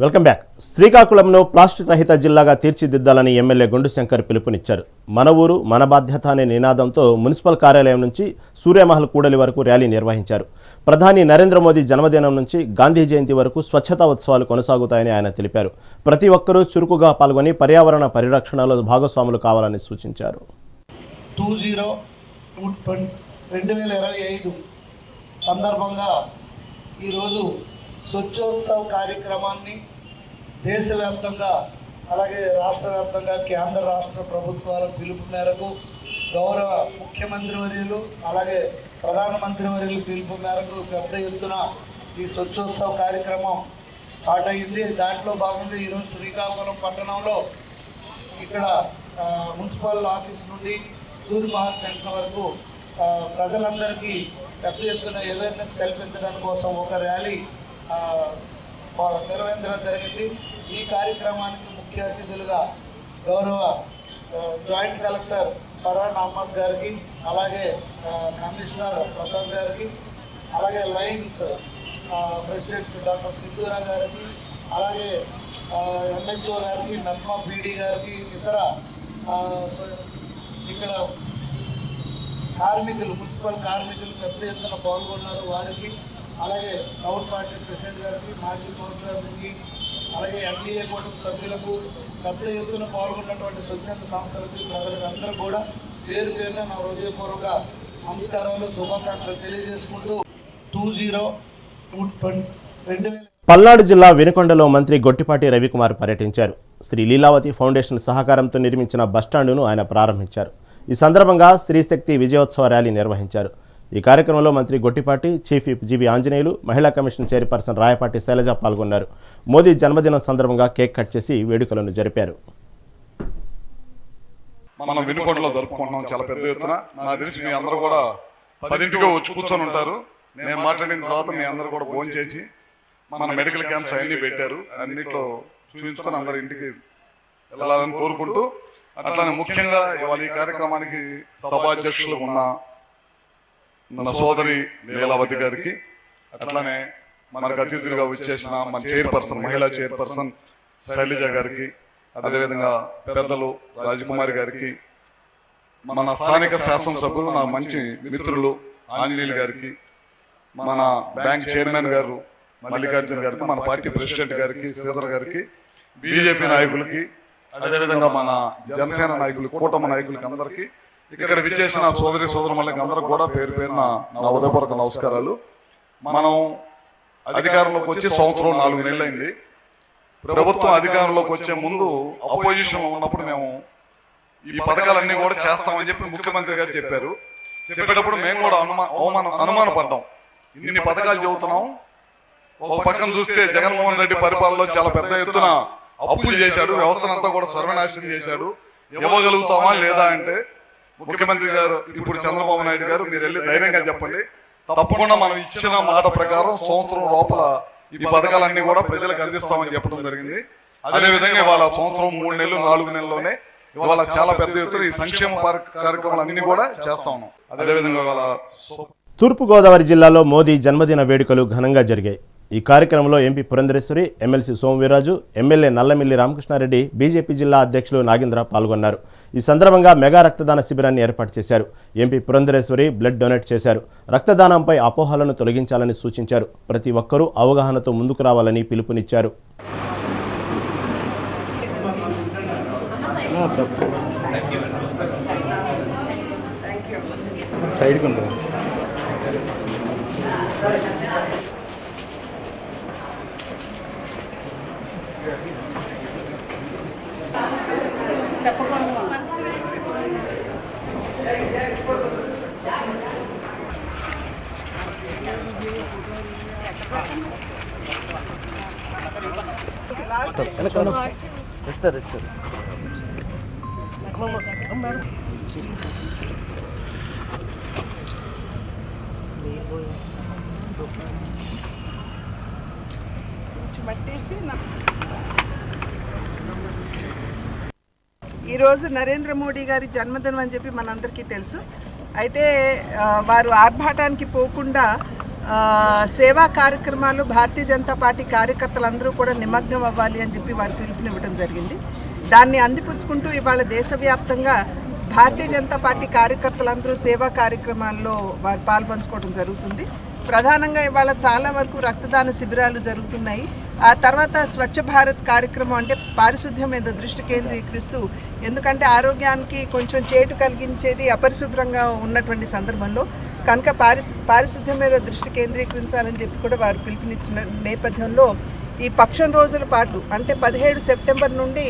Welcome back. శ్రీకాకుళంను plastic రహిత జిల్లాగా తీర్చిదిద్దాలని ఎమ్మెల్యే గుండు శంకర్ పిలుపునిచ్చారు. మన ఊరు మన బాధ్యత అనే నినాదంతో మున్సిపల్ కార్యాలయం నుంచి సూర్యమహల్ కూడలి వరకు ర్యాలీ నిర్వహించారు. ప్రధాని నరేంద్ర మోదీ జన్మదినం నుంచి గాంధీ జయంతి వరకు స్వచ్ఛతా ఉత్సవాలు కొనసాగుతాయని ఆయన తెలిపారు. ప్రతి ఒక్కరూ చురుకుగా పాల్గొని పర్యావరణ పరిరక్షణలో భాగస్వాములు కావాలని సూచించారు. టూ జీరో రెండు వేల ఇరవై ఐదు సందర్భంగా ఈరోజు స్వచ్ఛోత్సవ్ కార్యక్రమాన్ని దేశవ్యాప్తంగా అలాగే రాష్ట్ర వ్యాప్తంగా కేంద్ర రాష్ట్ర ప్రభుత్వాల పిలుపు మేరకు గౌరవ ముఖ్యమంత్రి వర్యులు అలాగే ప్రధానమంత్రి వర్యులు పిలుపు మేరకు పెద్ద ఎత్తున ఈ స్వచ్ఛోత్సవ కార్యక్రమం స్టార్ట్ అయ్యింది. దాంట్లో భాగంగా ఈరోజు శ్రీకాకుళం పట్టణంలో ఇక్కడ మున్సిపల్ ఆఫీస్ నుండి సూర్య మహాజన్స్ వరకు ప్రజలందరికీ పెద్ద ఎత్తున అవేర్నెస్ కల్పించడానికి కోసం ఒక ర్యాలీ నిర్వహించడం జరిగింది. ఈ కార్యక్రమానికి ముఖ్య అతిథులుగా గౌరవ జాయింట్ కలెక్టర్ ఫర్హాన్ అహ్మద్ గారికి అలాగే కమిషనర్ ప్రసాద్ గారికి అలాగే లైన్స్ ప్రెసిడెంట్ డాక్టర్ సింధూరా గారికి అలాగే ఎంహెచ్ఓ గారికి నర్మా బీడీ గారికి ఇతర ఇక్కడ కార్మికులు మున్సిపల్ కార్మికులు పెద్ద ఎత్తున పాల్గొన్నారు వారికి. అలాగే టౌన్ పార్టీ ప్రెసిడెంట్ గారికి మాజీ కౌన్సిలర్కి అలాగే ఎన్డీఏ కూటమి సభ్యులకు పెద్ద ఎత్తున పాల్గొన్నటువంటి స్వచ్ఛంద సంస్థలకి ప్రజలకు అందరూ కూడా పేరు పేరున నా హృదయపూర్వక నమస్కారాలు శుభాకాంక్షలు తెలియజేసుకుంటూ టూ జీరో టూ ట్వంటీ రెండు వేల పల్నాడు జిల్లా వినుకొండలో మంత్రి గొట్టిపాటి రవికుమార్ పర్యటించారు. శ్రీ లీలావతి ఫౌండేషన్ సహకారంతో నిర్మించిన బస్టాండును ఆయన ప్రారంభించారు. ఈ సందర్భంగా స్త్రీశక్తి విజయోత్సవ ర్యాలీ నిర్వహించారు. ఈ కార్యక్రమంలో మంత్రి గొట్టిపాటి చీఫ్ జీవి ఆంజనేయులు మహిళా కమిషన్ చైర్పర్సన్ రాయపాటి శైలజ పాల్గొన్నారు. మోదీ జన్మదినం సందర్భంగా కేక్ కట్ చేసి వేడుకలను జరిపారు. మనం వినుకొండలో జరుపుకుంటున్నాం. చాలా పెద్ద ఎత్తున. నాకు తెలిసి మీ అందరూ కూడా పదింటిగా వచ్చి కూర్చొని ఉంటారు. నేను మాట్లాడిన తర్వాత మీ అందరూ కూడా ఫోన్ చేసి మన మెడికల్ క్యాంప్స్ అన్ని పెట్టారు. అన్నిట్లో చూపించుకొని అందరు ఇంటికి వెళ్ళాలని కోరుకుంటూ అట్లానే ముఖ్యంగా ఇవాళ ఈ కార్యక్రమానికి సభాధ్యక్షులు ఉన్న మన సోదరి లీలావతి గారికి అట్లానే మనకు అతిథులుగా వచ్చేసిన మన చైర్పర్సన్ మహిళా చైర్పర్సన్ శైలజ గారికి అదేవిధంగా పెద్దలు రాజకుమారి గారికి మన స్థానిక శాసనసభ్యులు నా మంచి మిత్రులు ఆంజనేయులు గారికి మన బ్యాంక్ చైర్మన్ గారు మల్లికార్జున గారికి మన పార్టీ ప్రెసిడెంట్ గారికి శ్రీధర్ గారికి బీజేపీ నాయకులకి అదేవిధంగా మన జనసేన నాయకులు కూటమి నాయకులకి అందరికీ ఇక్కడ విచ్చేసిన సోదరి సోదరులకి అందరూ కూడా పేరు పేరున నా ఉదయపూర్వక నమస్కారాలు. మనం అధికారంలోకి వచ్చి సంవత్సరం నాలుగు నెలలు అయింది ప్రభుత్వం అధికారంలోకి వచ్చే ముందు అపోజిషన్లో ఉన్నప్పుడు మేము ఈ పథకాలన్నీ కూడా చేస్తామని చెప్పి ముఖ్యమంత్రి గారు చెప్పారు. చెప్పేటప్పుడు మేము కూడా అనుమా అవమాన అనుమానపడ్డాం ఇన్ని పథకాలు చెబుతున్నాం. ఒక పక్కన చూస్తే జగన్మోహన్ రెడ్డి పరిపాలనలో చాలా పెద్ద ఎత్తున అప్పులు చేశాడు. వ్యవస్థనంతా కూడా సర్వనాశనం చేశాడు. ఇవ్వగలుగుతామా లేదా అంటే ముఖ్యమంత్రి గారు ఇప్పుడు చంద్రబాబు నాయుడు గారు మీరు వెళ్ళి ధైర్యంగా చెప్పండి. తప్పకుండా మనం ఇచ్చిన మాట ప్రకారం సంవత్సరం లోపల ఈ పథకాలన్నీ కూడా ప్రజలకు అందిస్తామని చెప్పడం జరిగింది. అదేవిధంగా ఇవాళ సంవత్సరం మూడు నెలలు నాలుగు నెలల్లోనే ఇవాళ చాలా పెద్ద ఎత్తున ఈ సంక్షేమ పార్- కార్యక్రమాలన్నీ కూడా చేస్తా ఉన్నాం. అదేవిధంగా ఇవాళ తూర్పుగోదావరి జిల్లాలో మోదీ జన్మదిన వేడుకలు ఘనంగా జరిగాయి. ఈ కార్యక్రమంలో MP Purandeswari MLC Somu Veerraju MLA Nallamilli Ramakrishna Reddy BJP జిల్లా అధ్యక్షులు నాగేంద్ర పాల్గొన్నారు. ఈ సందర్భంగా మెగా రక్తదాన శిబిరాన్ని ఏర్పాటు చేశారు. ఎంపీ పురంధరేశ్వరి బ్లడ్ డొనేట్ చేశారు. రక్తదానంపై అపోహలను తొలగించాలని సూచించారు. ప్రతి ఒక్కరూ అవగాహనతో ముందుకు రావాలని పిలుపునిచ్చారు. ఈరోజు నరేంద్ర మోడీ గారి జన్మదినం అని చెప్పి మనందరికీ తెలుసు. అయితే వారు ఆర్భాటానికి పోకుండా సేవా కార్యక్రమాలు భారతీయ జనతా పార్టీ కార్యకర్తలందరూ కూడా నిమగ్నం అవ్వాలి అని చెప్పి వారు పిలుపునివ్వడం జరిగింది. దాన్ని అందిపుచ్చుకుంటూ ఇవాళ దేశవ్యాప్తంగా భారతీయ జనతా పార్టీ కార్యకర్తలందరూ సేవా కార్యక్రమాల్లో వారు పాల్పంచుకోవడం జరుగుతుంది. ప్రధానంగా ఇవాళ చాలా వరకు రక్తదాన శిబిరాలు జరుగుతున్నాయి. ఆ తర్వాత స్వచ్ఛ భారత్ కార్యక్రమం అంటే పారిశుద్ధ్యం మీద దృష్టి కేంద్రీకరిస్తూ ఎందుకంటే ఆరోగ్యానికి కొంచెం చేటు కలిగించేది అపరిశుభ్రంగా ఉన్నటువంటి సందర్భంలో కనుక పారిశు పారిశుద్ధ్యం మీద దృష్టి కేంద్రీకరించాలని చెప్పి కూడా వారు పిలుపునిచ్చిన నేపథ్యంలో ఈ పక్షం రోజుల పాటు అంటే పదిహేడు సెప్టెంబర్ నుండి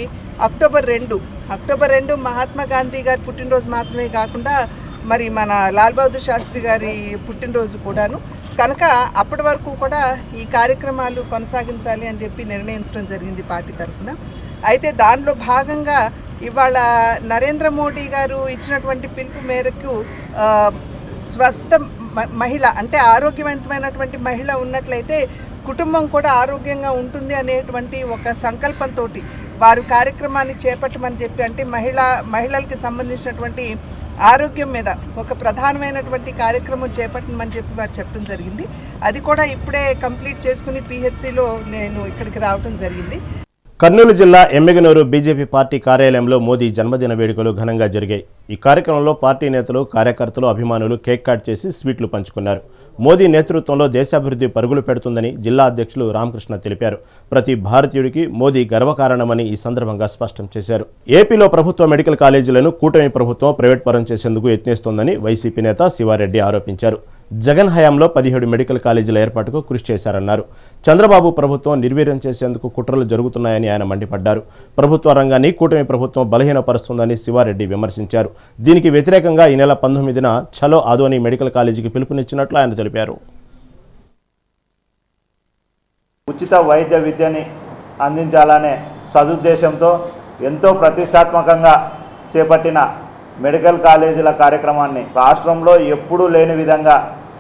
అక్టోబర్ రెండు అక్టోబర్ రెండు మహాత్మా గాంధీ గారి పుట్టినరోజు మాత్రమే కాకుండా మరి మన లాల్ బహదూర్ శాస్త్రి గారి పుట్టినరోజు కూడాను. కనుక అప్పటి వరకు కూడా ఈ కార్యక్రమాలు కొనసాగించాలి అని చెప్పి నిర్ణయించడం జరిగింది పార్టీ తరఫున. అయితే దానిలో భాగంగా ఇవాళ నరేంద్ర మోడీ గారు ఇచ్చినటువంటి పిలుపు మేరకు స్వస్థ మ- మహిళ అంటే ఆరోగ్యవంతమైనటువంటి మహిళ ఉన్నట్లయితే కుటుంబం కూడా ఆరోగ్యంగా ఉంటుంది అనేటువంటి ఒక సంకల్పంతో వారు కార్యక్రమాన్ని చేపట్టమని చెప్పి అంటే మహిళ మహిళలకి సంబంధించినటువంటి ఆరోగ్యం మీద ఒక ప్రధానమైనటువంటి కార్యక్రమం చేపట్టమని చెప్పి వారు చెప్పడం జరిగింది. అది కూడా ఇప్పుడే కంప్లీట్ చేసుకుని పిహెచ్సిలో నేను ఇక్కడికి రావడం జరిగింది. కర్నూలు జిల్లా ఎమ్మెగనూరు బీజేపీ పార్టీ కార్యాలయంలో మోదీ జన్మదిన వేడుకలు ఘనంగా జరిగాయి. ఈ కార్యక్రమంలో పార్టీ నేతలు కార్యకర్తలు అభిమానులు కేక్ కట్ చేసి స్వీట్లు పంచుకున్నారు. మోదీ నేతృత్వంలో దేశాభివృద్ధి పరుగులు పెడుతుందని జిల్లా అధ్యక్షులు రామకృష్ణ తెలిపారు. ప్రతి భారతీయుడికి మోదీ గర్వకారణమని ఈ సందర్భంగా స్పష్టం చేశారు. ఏపీలో ప్రభుత్వ మెడికల్ కాలేజీలను కూటమి ప్రభుత్వం ప్రైవేట్ పరం చేసేందుకు యత్నిస్తోందని వైసీపీ నేత శివారెడ్డి ఆరోపించారు. జగన్ హయాంలో పదిహేడు మెడికల్ కాలేజీల ఏర్పాటుకు కృషి చేశారన్నారు. చంద్రబాబు ప్రభుత్వం నిర్వీర్యం చేసేందుకు కుట్రలు జరుగుతున్నాయని ఆయన మండిపడ్డారు. ప్రభుత్వ రంగాన్ని కూటమి ప్రభుత్వం బలహీనపరుస్తుందని శివారెడ్డి విమర్శించారు. దీనికి వ్యతిరేకంగా ఈ నెల పంతొమ్మిదిన చలో ఆదోని మెడికల్ కాలేజీకి పిలుపునిచ్చినట్లు ఆయన తెలిపారు. ఉచిత వైద్య విద్యని అందించాలనే సదుద్దేశంతో ఎంతో ప్రతిష్టాత్మకంగా చేపట్టిన మెడికల్ కాలేజీల కార్యక్రమాన్ని రాష్ట్రంలో ఎప్పుడూ లేని విధంగా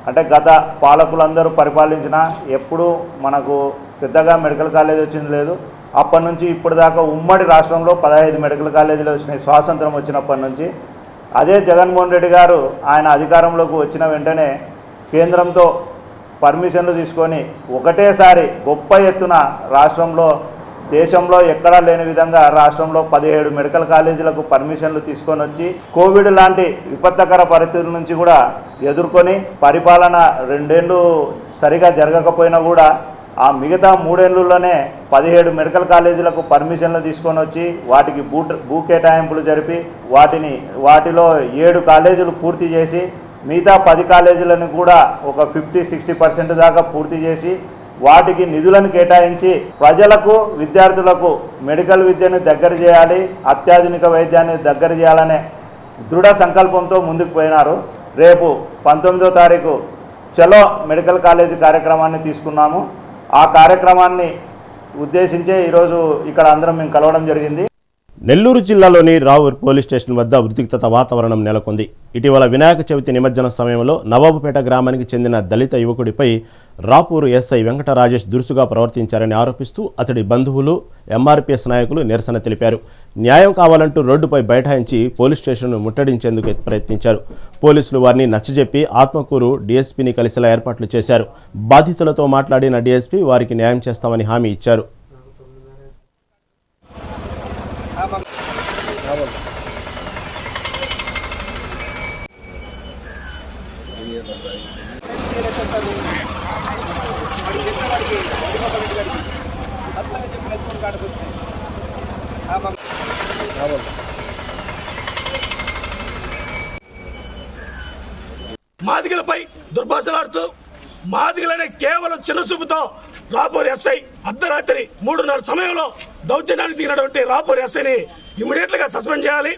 అంటే గత పాలకులందరూ పరిపాలించిన ఎప్పుడూ మనకు పెద్దగా మెడికల్ కాలేజ్ వచ్చింది లేదు. అప్పటి నుంచి ఇప్పటిదాకా ఉమ్మడి రాష్ట్రంలో పదహైదు మెడికల్ కాలేజీలు వచ్చినాయి స్వాతంత్రం వచ్చినప్పటి నుంచి. అదే జగన్మోహన్ రెడ్డి గారు ఆయన అధికారంలోకి వచ్చిన వెంటనే కేంద్రంతో పర్మిషన్లు తీసుకొని ఒకటేసారి గొప్ప ఎత్తున రాష్ట్రంలో దేశంలో ఎక్కడా లేని విధంగా రాష్ట్రంలో పదిహేడు మెడికల్ కాలేజీలకు పర్మిషన్లు తీసుకొని వచ్చి కోవిడ్ లాంటి విపత్తకర పరిస్థితుల నుంచి కూడా ఎదుర్కొని పరిపాలన రెండేళ్ళు సరిగా జరగకపోయినా కూడా ఆ మిగతా మూడేళ్ళలోనే పదిహేడు మెడికల్ కాలేజీలకు పర్మిషన్లు తీసుకొని వచ్చి వాటికి భూ భూ కేటాయింపులు జరిపి వాటిని వాటిలో ఏడు కాలేజీలు పూర్తి చేసి మిగతా పది కాలేజీలను కూడా ఒక ఫిఫ్టీ సిక్స్టీ పర్సెంట్ దాకా పూర్తి చేసి వాటికి నిధులను కేటాయించి ప్రజలకు విద్యార్థులకు మెడికల్ విద్యను దగ్గర చేయాలి అత్యాధునిక వైద్యాన్ని దగ్గర చేయాలనే దృఢ సంకల్పంతో ముందుకు పోయినారు. రేపు పంతొమ్మిదో తారీఖు చలో మెడికల్ కాలేజీ కార్యక్రమాన్ని తీసుకున్నాము. ఆ కార్యక్రమాన్ని ఉద్దేశించే ఈరోజు ఇక్కడ అందరం మేము కలవడం జరిగింది. నెల్లూరు జిల్లాలోని రావూర్ పోలీస్ స్టేషన్ వద్ద ఉద్రిక్తత వాతావరణం నెలకొంది. ఇటీవల వినాయక చవితి నిమజ్జన సమయంలో నవాబుపేట గ్రామానికి చెందిన దళిత యువకుడిపై రాపూరు ఎస్ఐ వెంకట రాజేష్ దురుసుగా ప్రవర్తించారని ఆరోపిస్తూ అతడి బంధువులు ఎంఆర్పీఎస్ నాయకులు నిరసన తెలిపారు. న్యాయం కావాలంటూ రోడ్డుపై బైఠాయించి పోలీస్ స్టేషన్ను ముట్టడించేందుకు ప్రయత్నించారు. పోలీసులు వారిని నచ్చజెప్పి ఆత్మకూరు డీఎస్పీని కలిసేలా ఏర్పాట్లు చేశారు. బాధితులతో మాట్లాడిన డీఎస్పీ వారికి న్యాయం చేస్తామని హామీ ఇచ్చారు. మాదిగలపై దుర్భాషలాడుతూ మాదిగలనే కేవలం చిన్నసూపుతో రాపూర్ ఎస్ఐ అర్ధరాత్రి మూడున్నర సమయంలో దౌర్జన్యానికి దిగినటువంటి రాపూర్ ఎస్ఐని ఇమీడియట్గా సస్పెండ్ చేయాలి.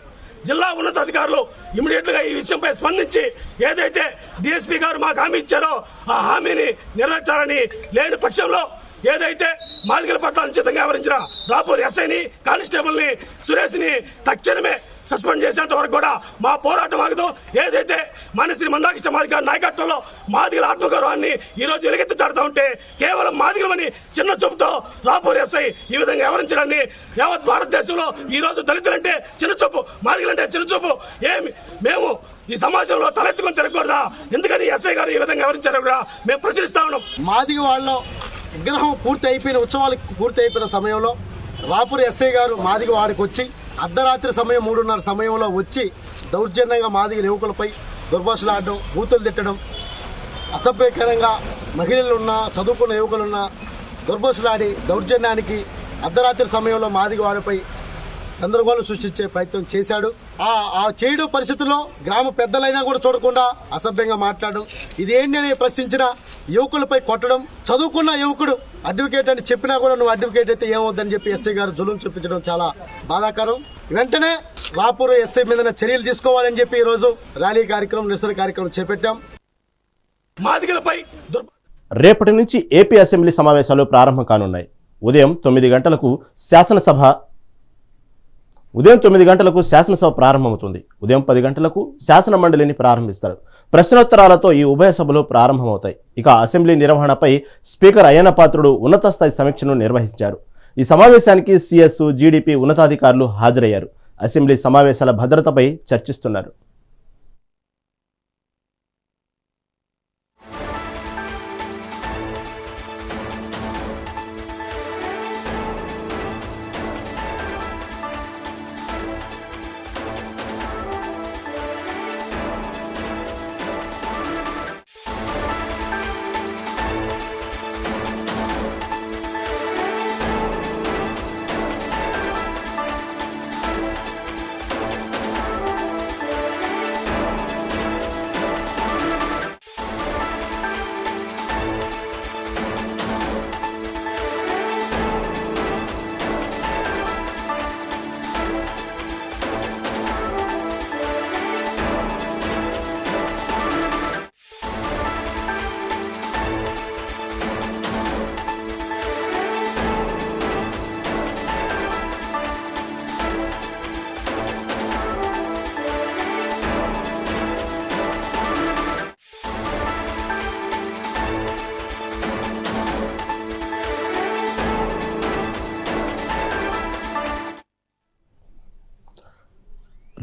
జిల్లా ఉన్నతాధికారులు ఇమీడియట్గా ఈ విషయంపై స్పందించి ఏదైతే డిఎస్పీ గారు మాకు హామీ ఇచ్చారో ఆ హామీని నెరవేర్చాలని లేని పక్షంలో ఏదైతే మాదిగల పట్ల అనుచితంగా వ్యవహరించిన రాపూర్ ఎస్ఐని కానిస్టేబుల్ని సురేష్ని తక్షణమే సస్పెండ్ చేసేంత వరకు కూడా మా పోరాటం ఆగదు. ఏదైతే మనశ్రీ మందాకృష్ణ మాదిగ నాయకత్వంలో మాదిగల ఆత్మగౌరవాన్ని ఈరోజు రోజు చాడుతూ ఉంటే కేవలం మాదిగలమని చిన్న చూపుతో రాపూర్ ఎస్ఐ ఈ విధంగా వివరించడాన్ని యావత్ భారతదేశంలో ఈరోజు దళితులంటే చిన్న చూపు మాదిగలంటే చిన్న చూపు. ఏమి మేము ఈ సమాజంలో తలెత్తుకొని తిరగకూడదా? ఎందుకని ఎస్ఐ గారు ఈ విధంగా వివరించారో కూడా మేము ప్రశ్నిస్తా ఉన్నాం. మాదిగ వాళ్ళు విగ్రహం పూర్తి అయిపోయిన ఉత్సవాలు పూర్తి అయిపోయిన సమయంలో రాపూర్ ఎస్ఐ గారు మాదిగ వాడికి వచ్చి అర్ధరాత్రి సమయం మూడున్నర సమయంలో వచ్చి దౌర్జన్యంగా మాదిగ యువకులపై దుర్భాషలాడడం బూతులు తిట్టడం అసభ్యకరంగా మహిళలున్న చదువుకున్న యువకులున్న దుర్భాషలాడి దౌర్జన్యానికి అర్ధరాత్రి సమయంలో మాదిగ వాడిపై గందరగోళం సృష్టించే ప్రయత్నం చేశాడు. ఆ ఆ చేయడం పరిస్థితుల్లో గ్రామ పెద్దలైనా కూడా చూడకుండా అసభ్యంగా మాట్లాడడం. ఇదేంటి అని ప్రశ్నించిన యువకులపై కొట్టడం చదువుకున్న యువకుడు అడ్వకేట్ అని చెప్పినా కూడా నువ్వు అడ్వకేట్ అయితే ఏమవుద్దని చెప్పి ఎస్ఐ గారు జులుం చూపించడం చాలా బాధాకరం. వెంటనే రాపూర్ ఎస్ఐ మీద చర్యలు తీసుకోవాలని చెప్పి ఈరోజు ర్యాలీ కార్యక్రమం నిరసన కార్యక్రమం చేపట్టాం. మాదిగలపై రేపటి నుంచి ఏపీ అసెంబ్లీ సమావేశాలు ప్రారంభం కానున్నాయి. ఉదయం తొమ్మిది గంటలకు శాసనసభ ఉదయం తొమ్మిది గంటలకు శాసనసభ ప్రారంభమవుతుంది. ఉదయం పది గంటలకు శాసన మండలిని ప్రారంభిస్తారు. ప్రశ్నోత్తరాలతో ఈ ఉభయ సభలు ప్రారంభమవుతాయి. ఇక అసెంబ్లీ నిర్వహణపై స్పీకర్ అయ్యన్న పాత్రుడు ఉన్నత స్థాయి సమీక్షను నిర్వహించారు. ఈ సమావేశానికి సిఎస్ జీడీపీ ఉన్నతాధికారులు హాజరయ్యారు. అసెంబ్లీ సమావేశాల భద్రతపై చర్చిస్తున్నారు.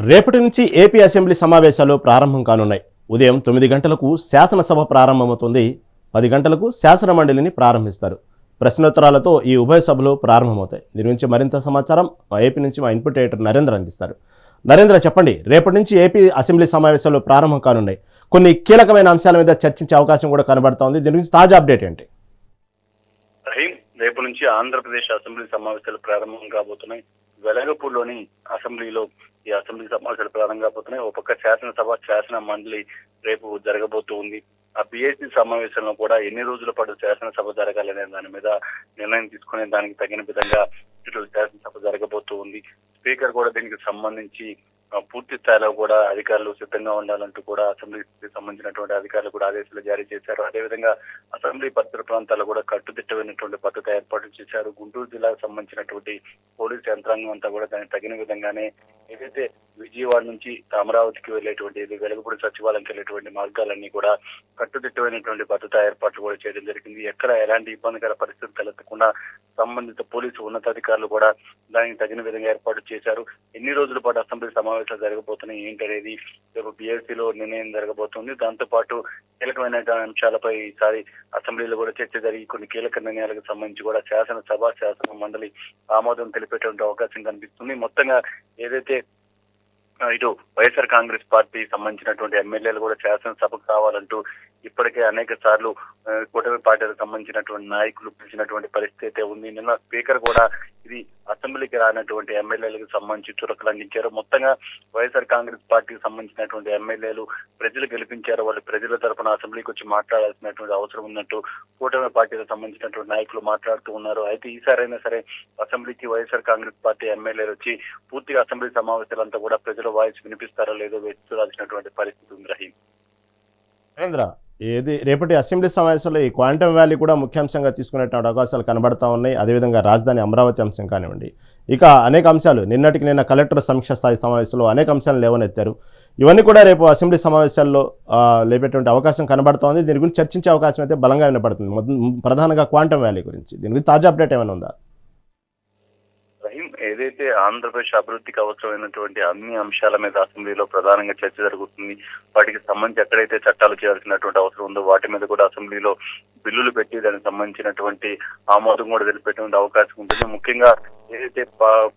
రేపటి నుంచి ఏపీ అసెంబ్లీ సమావేశాలు ప్రారంభం కానున్నాయి. ఉదయం తొమ్మిది గంటలకు శాసనసభ ప్రారంభమవుతుంది. పది గంటలకు శాసన మండలిని ప్రారంభిస్తారు. ప్రశ్నోత్తరాలతో ఈ ఉభయ సభలు ప్రారంభమవుతాయి. దీని గురించి మరింత సమాచారం మా ఏపీ నుంచి మా ఇన్పుట్ ఎడిటర్ నరేంద్ర అందిస్తారు. నరేంద్ర చెప్పండి రేపటి నుంచి ఏపీ అసెంబ్లీ సమావేశాలు ప్రారంభం కానున్నాయి. కొన్ని కీలకమైన అంశాల మీద చర్చించే అవకాశం కూడా కనబడుతోంది. దీని గురించి తాజా అప్డేట్ ఏంటి? రేపు నుంచి ఆంధ్రప్రదేశ్ అసెంబ్లీ సమావేశాలు ప్రారంభం కాబోతున్నాయి. వెలగపూర్లోని అసెంబ్లీలో ఈ అసెంబ్లీ సమావేశాలు ప్రారంభం కాబోతున్నాయి. ఒక పక్క శాసనసభ శాసన మండలి రేపు జరగబోతూ ఉంది ఆ బిఎస్సి సమావేశంలో కూడా ఎన్ని రోజుల పాటు శాసనసభ జరగాలనే దాని మీద నిర్ణయం తీసుకునే దానికి తగిన విధంగా ఇటు శాసనసభ జరగబోతూ ఉంది స్పీకర్ కూడా దీనికి సంబంధించి పూర్తి స్థాయిలో కూడా అధికారులు సిద్ధంగా ఉండాలంటూ కూడా అసెంబ్లీకి సంబంధించినటువంటి అధికారులు కూడా ఆదేశాలు జారీ చేశారు. అదేవిధంగా అసెంబ్లీ పరిసర ప్రాంతాల్లో కూడా కట్టుదిట్టమైనటువంటి భద్రత ఏర్పాటు చేశారు. గుంటూరు జిల్లాకు సంబంధించినటువంటి పోలీసు యంత్రాంగం అంతా కూడా దానికి తగిన విధంగానే ఏదైతే విజయవాడ నుంచి అమరావతికి వెళ్ళేటువంటి ఇది వెలుగుపూడి సచివాలయంకి వెళ్ళేటువంటి మార్గాలన్నీ కూడా కట్టుదిట్టమైనటువంటి భద్రతా ఏర్పాట్లు కూడా చేయడం జరిగింది. ఎక్కడ ఎలాంటి ఇబ్బందికర పరిస్థితి తలెత్తకుండా సంబంధిత పోలీసు ఉన్నతాధికారులు కూడా దానికి తగిన విధంగా ఏర్పాటు చేశారు. ఎన్ని రోజుల పాటు అసెంబ్లీ సమావేశాలు జరగబోతున్నాయి? ఏంటనేది రేపు బీఎస్సీలో నిర్ణయం జరగబోతుంది. దాంతోపాటు కీలకమైన అంశాలపై ఈసారి అసెంబ్లీలో కూడా చర్చ జరిగి కొన్ని కీలక నిర్ణయాలకు సంబంధించి కూడా శాసనసభ శాసన మండలి ఆమోదం తెలిపేటువంటి అవకాశం కనిపిస్తుంది. మొత్తంగా ఏదైతే ఇటు వైఎస్ఆర్ కాంగ్రెస్ పార్టీ సంబంధించినటువంటి ఎమ్మెల్యేలు కూడా శాసనసభకు కావాలంటూ ఇప్పటికే అనేక సార్లు కూటమి పార్టీలకు సంబంధించినటువంటి నాయకులు పిలిచినటువంటి పరిస్థితి అయితే ఉంది. నిన్న స్పీకర్ కూడా ఇది అసెంబ్లీకి రానటువంటి ఎమ్మెల్యేలకు సంబంధించి చురకలు అందించారు. మొత్తంగా వైఎస్ఆర్ కాంగ్రెస్ పార్టీకి సంబంధించినటువంటి ఎమ్మెల్యేలు ప్రజలు గెలిపించారు. వాళ్ళు ప్రజల తరపున అసెంబ్లీకి వచ్చి మాట్లాడాల్సినటువంటి అవసరం ఉన్నట్టు కూటమి పార్టీకి సంబంధించినటువంటి నాయకులు మాట్లాడుతూ ఉన్నారు. అయితే ఈసారైనా సరే అసెంబ్లీకి వైఎస్ఆర్ కాంగ్రెస్ పార్టీ ఎమ్మెల్యేలు వచ్చి పూర్తిగా అసెంబ్లీ సమావేశాలంతా కూడా ప్రజల వాయిస్ వినిపిస్తారో లేదో వేచి చూడాల్సినటువంటి పరిస్థితి ఉంది రహీం. ఏది రేపటి అసెంబ్లీ సమావేశంలో ఈ క్వాంటమ్ వ్యాలీ కూడా ముఖ్యాంశంగా తీసుకునేటువంటి అవకాశాలు కనబడతా ఉన్నాయి. అదేవిధంగా రాజధాని అమరావతి అంశం కానివ్వండి. ఇక అనేక అంశాలు నిన్నటికి నిన్న కలెక్టర్ సమీక్ష స్థాయి సమావేశంలో అనేక అంశాలు లేవనెత్తారు. ఇవన్నీ కూడా రేపు అసెంబ్లీ సమావేశాల్లో లేపేటువంటి అవకాశం కనబడతా ఉంది. దీని గురించి చర్చించే అవకాశం అయితే బలంగా వినపడుతుంది. ప్రధానంగా క్వాంటమ్ వ్యాలీ గురించి. దీని గురించి తాజా అప్డేట్ ఏమైనా ఉందా? ఏదైతే ఆంధ్రప్రదేశ్ అభివృద్ధికి అవసరమైనటువంటి అన్ని అంశాల మీద అసెంబ్లీలో ప్రధానంగా చర్చ జరుగుతుంది వాటికి సంబంధించి ఎక్కడైతే చట్టాలు చేయాల్సినటువంటి అవసరం ఉందో వాటి మీద కూడా అసెంబ్లీలో బిల్లులు పెట్టి దానికి సంబంధించినటువంటి ఆమోదం కూడా తెలిపేటువంటి అవకాశం ఉంటుంది. ముఖ్యంగా ఏదైతే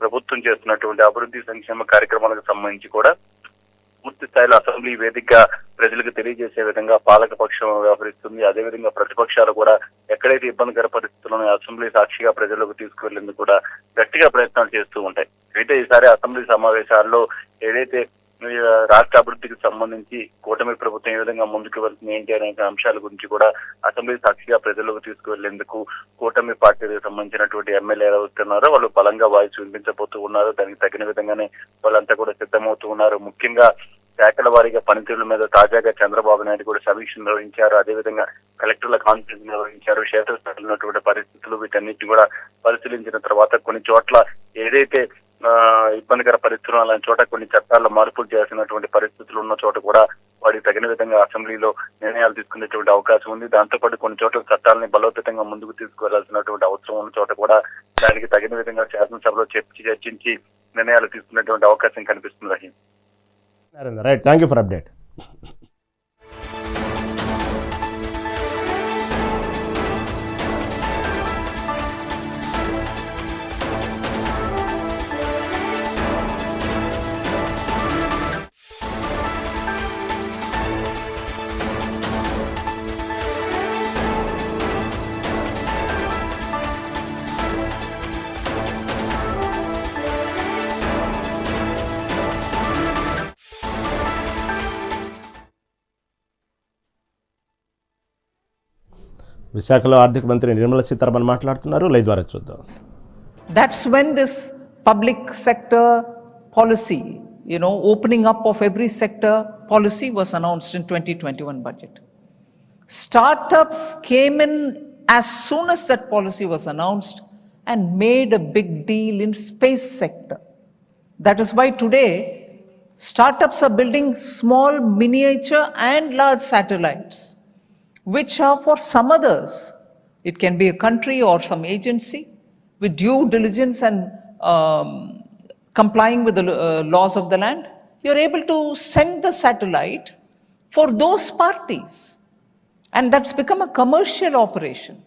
ప్రభుత్వం చేస్తున్నటువంటి అభివృద్ధి సంక్షేమ కార్యక్రమాలకు సంబంధించి కూడా పూర్తి స్థాయిలో అసెంబ్లీ వేదికగా ప్రజలకు తెలియజేసే విధంగా పాలక పక్షం వ్యవహరిస్తుంది. అదేవిధంగా ప్రతిపక్షాలు కూడా ఎక్కడైతే ఇబ్బందికర పరిస్థితులను అసెంబ్లీ సాక్షిగా ప్రజలకు తీసుకువెళ్ళేందుకు కూడా గట్టిగా ప్రయత్నాలు చేస్తూ ఉంటాయి. అయితే ఈసారి అసెంబ్లీ సమావేశాల్లో ఏదైతే రాష్ట్ర అభివృద్ధికి సంబంధించి కూటమి ప్రభుత్వం ఏ విధంగా ముందుకు వెళ్తుంది ఏంటి అనే అంశాల గురించి కూడా అసెంబ్లీ సాక్షిగా ప్రజలకు తీసుకువెళ్ళేందుకు కూటమి పార్టీలకు సంబంధించినటువంటి ఎమ్మెల్యేలు అవుతున్నారో వాళ్ళు బలంగా వాయిస్ వినిపించబోతూ ఉన్నారు. దానికి తగిన విధంగానే వాళ్ళంతా కూడా సిద్ధమవుతూ ఉన్నారు. ముఖ్యంగా శాఖల వారీగా పనితీరుల మీద తాజాగా చంద్రబాబు నాయుడు కూడా సమీక్ష నిర్వహించారు. అదేవిధంగా కలెక్టర్ల కాన్ఫరెన్స్ నిర్వహించారు. క్షేత్రస్థాయిలో ఉన్నటువంటి పరిస్థితులు వీటన్నిటిని కూడా పరిశీలించిన తర్వాత కొన్ని చోట్ల ఏదైతే ఇబ్బందికర పరిస్థితులు అలాంటి చోట కొన్ని చట్టాల్లో మార్పులు చేయాల్సినటువంటి పరిస్థితులు ఉన్న చోట కూడా వాటికి తగిన విధంగా అసెంబ్లీలో నిర్ణయాలు తీసుకునేటువంటి అవకాశం ఉంది. దాంతోపాటు కొన్ని చోట్ల చట్టాలని బలోపేతంగా ముందుకు తీసుకువెళ్ళాల్సినటువంటి అవసరం ఉన్న చోట కూడా దానికి తగిన విధంగా శాసనసభలో చర్చి చర్చించి నిర్ణయాలు తీసుకునేటువంటి అవకాశం కనిపిస్తుంది Rahim. Right. Thank you for update. విశాఖలో ఆర్థిక మంత్రి నిర్మలా సీతారామన్ మాట్లాడుతున్నారు లైవ్ ద్వారా చూద్దాం That's when this public sector policy, you know, opening up of every sector policy was announced in 2021 budget. Startups came in as soon as that policy was announced and made a big deal in space sector. That is why today startups are building small miniature and large satellites which are for some others. It can be a country or some agency with due diligence and um, complying with the uh, laws of the land. You're able to send the satellite for those parties. And that's become a commercial operation.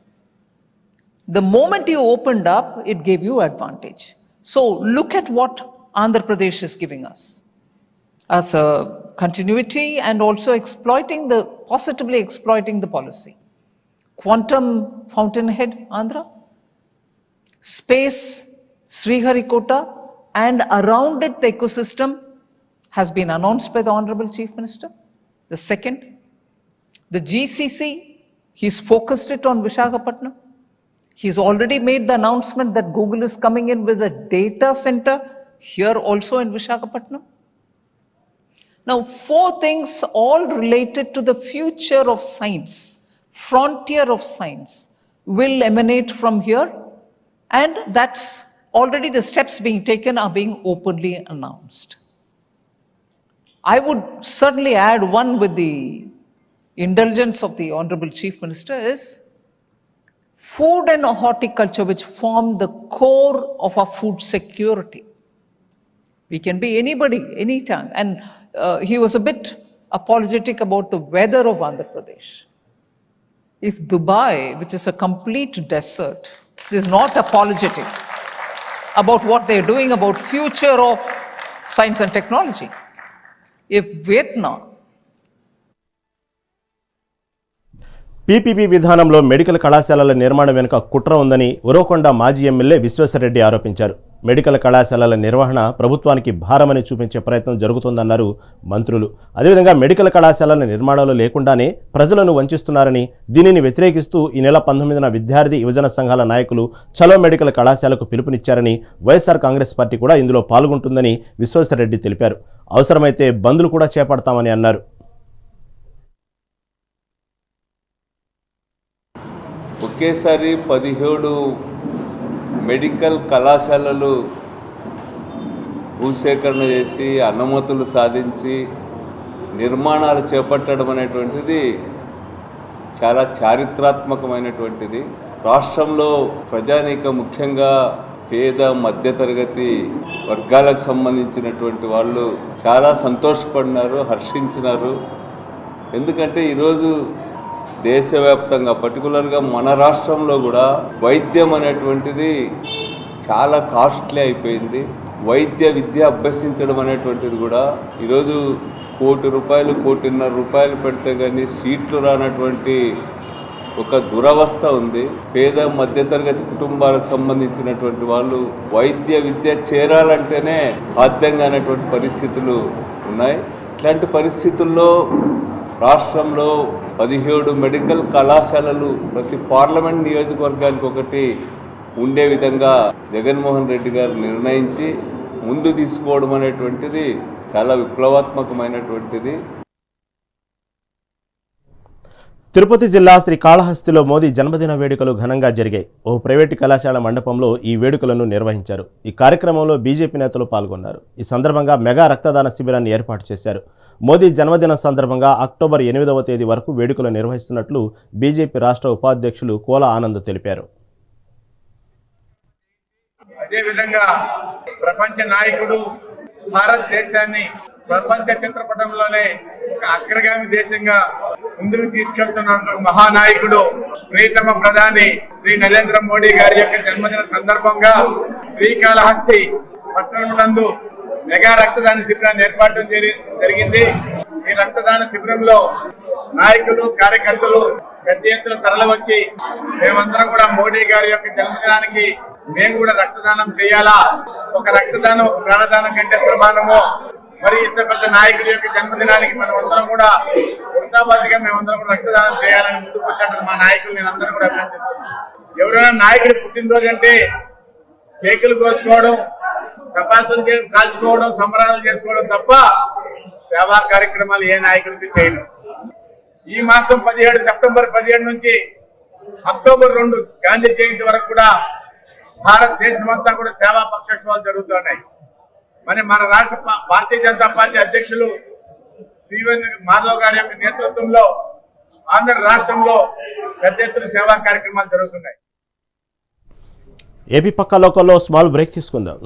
The moment you opened up, it gave you advantage. So look at what Andhra Pradesh is giving us as a continuity and also exploiting the positively exploiting the policy. Quantum fountainhead, Andhra, space, Sriharikota, and around it the ecosystem has been announced by the Honorable Chief Minister. The second, the GCC, he's focused it on Vishakhapatnam. He's already made the announcement that Google is coming in with a data center here also in Vishakhapatnam. Now, four things all related to the future of science, frontier of science, will emanate from here, and that's already the steps being taken are being openly announced. I would certainly add one with the indulgence of the Honorable Chief Minister is food and horticulture, which form the core of our food security. We can be anybody, anytime. And uh, he was a bit apologetic about the weather of Andhra Pradesh. If Dubai, which is a complete desert, is not apologetic about what they're doing about future of science and technology, if Vietnam, PPP విధానంలో medical కళాశాలల నిర్మాణం వెనుక కుట్ర ఉందని ఉరవకొండ మాజీ MLA Vishweshwar Reddy ఆరోపించారు medical కళాశాలల నిర్వహణ ప్రభుత్వానికి భారమని చూపించే ప్రయత్నం జరుగుతోందన్నారు మంత్రులు. అదేవిధంగా మెడికల్ కళాశాలల నిర్మాణాలు లేకుండానే ప్రజలను వంచిస్తున్నారని దీనిని వ్యతిరేకిస్తూ ఈ నెల పంతొమ్మిదిన విద్యార్థి యువజన సంఘాల నాయకులు చలో మెడికల్ కళాశాలకు పిలుపునిచ్చారని వైఎస్ఆర్ కాంగ్రెస్ పార్టీ కూడా ఇందులో పాల్గొంటుందని విశ్వేశ్వరరెడ్డి తెలిపారు. అవసరమైతే బంద్లు కూడా చేపడతామని అన్నారు. ఒకేసారి పదిహేడు మెడికల్ కళాశాలలు భూసేకరణ చేసి అనుమతులు సాధించి నిర్మాణాలు చేపట్టడం అనేటువంటిది చాలా చారిత్రాత్మకమైనటువంటిది. రాష్ట్రంలో ప్రజానీక ముఖ్యంగా పేద మధ్యతరగతి వర్గాలకు సంబంధించినటువంటి వాళ్ళు చాలా సంతోషపడినారు హర్షించినారు. ఎందుకంటే ఈరోజు దేశవ్యాప్తంగా పర్టికులర్గా మన రాష్ట్రంలో కూడా వైద్యం అనేటువంటిది చాలా కాస్ట్లీ అయిపోయింది. వైద్య విద్య అభ్యసించడం అనేటువంటిది కూడా ఈరోజు కోటి రూపాయలు కోటిన్నర రూపాయలు పెడితే కానీ సీట్లు రానటువంటి ఒక దురవస్థ ఉంది. పేద మధ్యతరగతి కుటుంబాలకు సంబంధించినటువంటి వాళ్ళు వైద్య విద్య చేరాలంటేనే సాధ్యం కానటువంటి పరిస్థితులు ఉన్నాయి. ఇట్లాంటి పరిస్థితుల్లో రాష్ట్రంలో పదిహేడు మెడికల్ కళాశాలలు ప్రతి పార్లమెంట్ నియోజకవర్గానికి ఒకటి ఉండే విధంగా జగన్మోహన్ రెడ్డి గారు నిర్ణయించి ముందు తీసుకోవడం అనేటువంటిది చాలా విప్లవాత్మకమైనటువంటిది. తిరుపతి జిల్లా శ్రీకాళహస్తిలో మోదీ జన్మదిన వేడుకలు ఘనంగా జరిగాయి. ఓ ప్రైవేటు కళాశాల మండపంలో ఈ వేడుకలను నిర్వహించారు. ఈ కార్యక్రమంలో బీజేపీ నేతలు పాల్గొన్నారు. ఈ సందర్భంగా మెగా రక్తదాన శిబిరాన్ని ఏర్పాటు చేశారు. మోదీ జన్మదినం సందర్భంగా అక్టోబర్ ఎనిమిదవ తేదీ వరకు వేడుకలు నిర్వహిస్తున్నట్లు బీజేపీ రాష్ట్ర ఉపాధ్యక్షులు కోల ఆనంద్ తెలిపారు. అదేవిధంగా ప్రపంచ నాయకుడు భారతదేశాన్ని ప్రపంచ చిత్రపటంలోనే ఒక అగ్రగామి దేశంగా ముందుకు తీసుకెళ్తున్న మహానాయకుడు ప్రియతమ ప్రధాని శ్రీ నరేంద్ర మోడీ గారి యొక్క జన్మదిన సందర్భంగా శ్రీకాళహస్తి పట్టణం నందు మెగా రక్తదాన శిబిరాన్ని ఏర్పాటు జరిగింది. ఈ రక్తదాన శిబిరంలో నాయకులు కార్యకర్తలు పెద్ద ఎత్తున తరలివచ్చి మేమందరం కూడా మోడీ గారి యొక్క జన్మదినానికి మేము కూడా రక్తదానం చేయాలా? ఒక రక్తదానం ప్రాణదానం కంటే సమానము? మరి ఇంత పెద్ద నాయకుడి యొక్క జన్మదినానికి మనం అందరం కూడా వృత్తాబాదిగా మేమందరం కూడా రక్తదానం చేయాలని ముందుకు వచ్చినట్టు మా నాయకులు నేను అందరూ కూడా అభ్యర్థిస్తున్నాను ఎవరైనా నాయకుడి పుట్టినరోజు అంటే కేకులు కోసుకోవడం టపాసులు కాల్చుకోవడం సంబరాలు చేసుకోవడం తప్ప సేవా కార్యక్రమాలు ఏ నాయకుడికి చేయరు. ఈ మాసం పదిహేడు సెప్టెంబర్ పదిహేడు నుంచి అక్టోబర్ రెండు గాంధీ జయంతి వరకు కూడా భారతదేశం అంతా కూడా సేవా పక్షోత్సవాలు జరుగుతున్నాయి. మరి మన రాష్ట్ర భారతీయ జనతా పార్టీ అధ్యక్షులు పివన్ మాధవ్ గారి యొక్క నేతృత్వంలో ఆంధ్ర రాష్ట్రంలో పెద్ద ఎత్తున సేవా కార్యక్రమాలు జరుగుతున్నాయి. ఏపీ పక్క లోకల్లో స్మాల్ బ్రేక్ తీసుకుందాం.